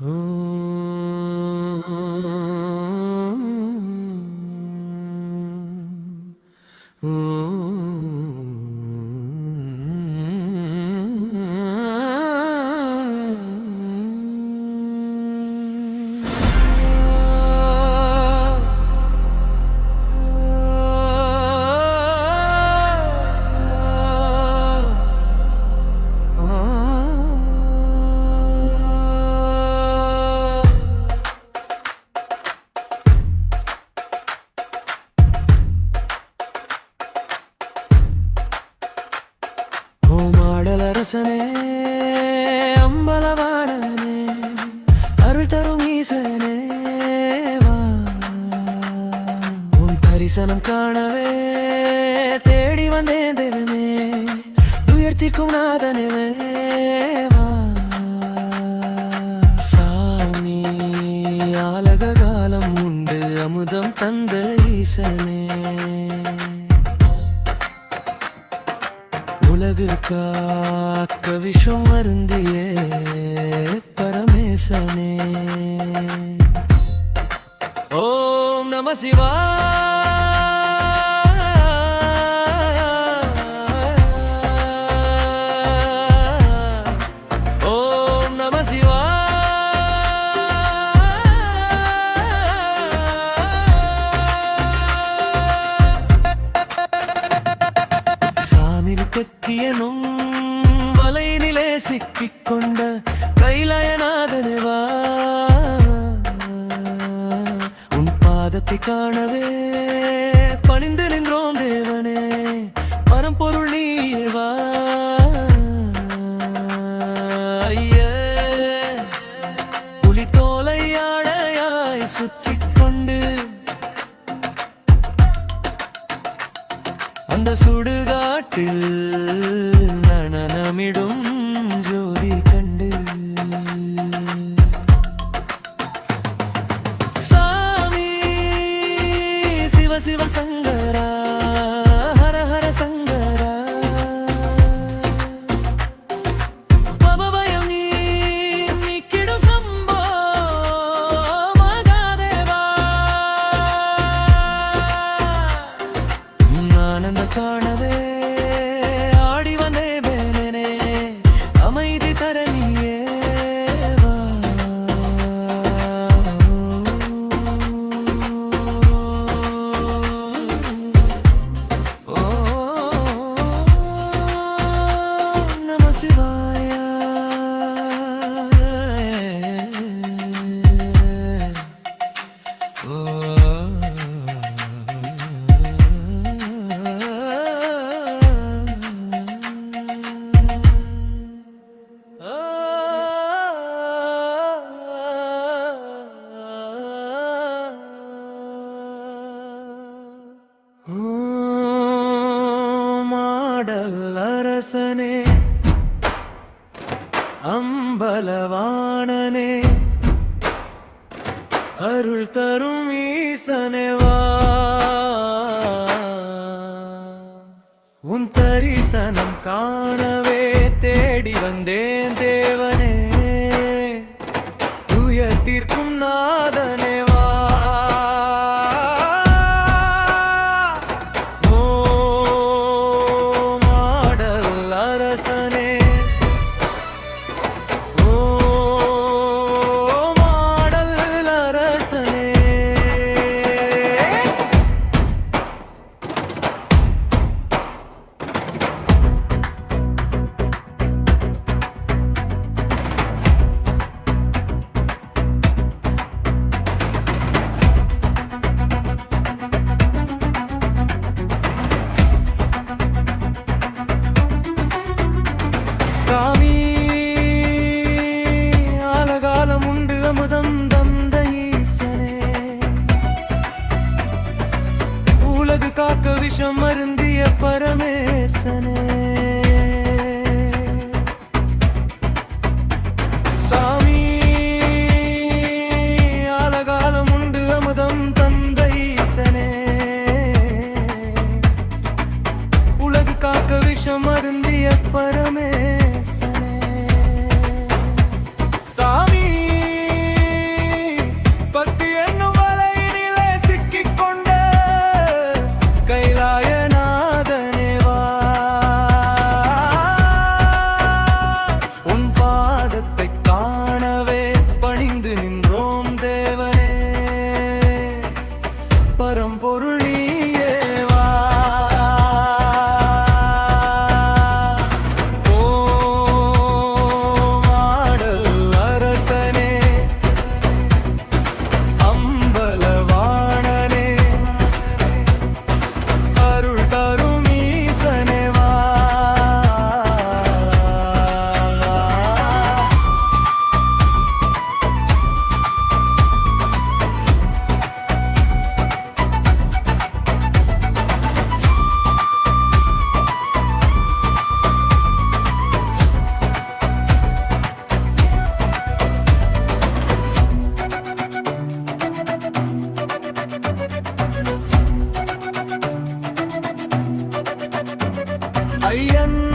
Ooh. தரிசனம் காணவே தேடி வந்தேன் தெருமே உயர்த்திக்கும் நாதனவே சாமி ஆலக காலம் உண்டு அமுதம் தந்த ஈசனே. உலகு காக்க விஷம் அருந்தியே பரமேசனே. ஓம் நம சிவா கொண்ட கைலயநாதனவா உன் பாதத்தை காணவே பணிந்து நின்றோம் தேவனே. பரம்பொருள் நீவா ஐயா. நம அம்பலவாணனே அருள் தரும் ஈசனேவா உன் தரிசனம் காணவே தேடி வந்தேன் தேவன். விஷம் அருந்திய பரமே 人。